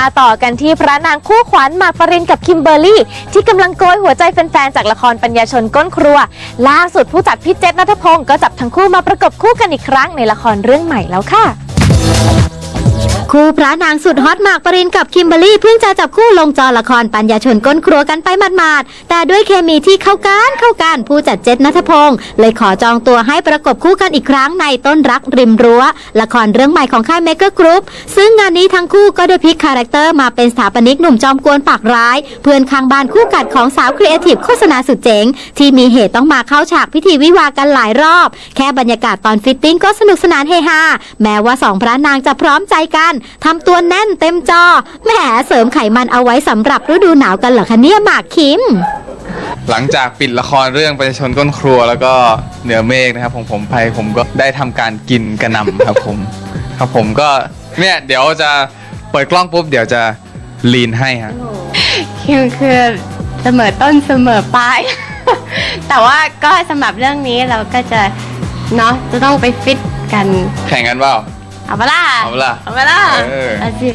มาต่อกันที่พระนางคู่ขวัญหมากปรินกับคิมเบอร์รี่ ที่กำลังโกยหัวใจแฟนๆ จากละครปัญญาชนก้นครัว ล่าสุดผู้จัดพี่เจษนัทพงศ์ก็จับทั้งคู่มาประกบคู่กันอีกครั้งในละครเรื่องใหม่แล้วค่ะ คู่พระนางสุดฮอตมากปรินกับคิมเบอรี่เพิ่งจะจับคู่ลงจอละครปัญญาชนก้นครัวกันไปหมาดๆแต่ด้วยเคมีที่เข้ากันเข้ากันผู้จัดเจษนัทพงศ์เลยขอจองตัวให้ประกบคู่กันอีกครั้งในต้นรักริมรั้ว ละครเรื่องใหม่ของค่ายเมก e กอร์กรุ๊ปซึ่งงานนี้ทั้งคู่ก็ได้พลิกคาแรคเตอร์มาเป็นสถาปนิกหนุ่มจอมกวนปากร้าย เพื่อนข้างบ้านคู่กัดของสาวครีเอทีฟโฆษณาสุดเจ๋งที่มีเหตุต้องมาเข้าฉากพิธีวิวากันหลายรอบ แค่บรรยากาศตอนฟิตติ้งก็สนุกสนานเฮฮาแม้ว่าสองพระนางจะพร้อมใจกันทำตัวแน่นเต็มจอ แหมเสริมไขมันเอาไว้สำหรับฤดูหนาวกันเหรอคะเนี่ยหมากคิม หลังจากปิดละครเรื่องประชาชนก้นครัวแล้วก็เหนือเมฆนะครับของผมไปผมก็ได้ทำการกินกระหนำครับผม ครับผมก็เนี่ยเดี๋ยวจะเปิดกล้องปุ๊บเดี๋ยวจะลีนให้ฮะคิมคือเสมอต้นเสมอปลาย แต่ว่าก็สำหรับเรื่องนี้เราก็จะเนาะจะต้องไปฟิตกัน แข่งกันเปล่า เอาเปะล่าเอาเปะล่าเอาเปะล่าเออ เอาสิ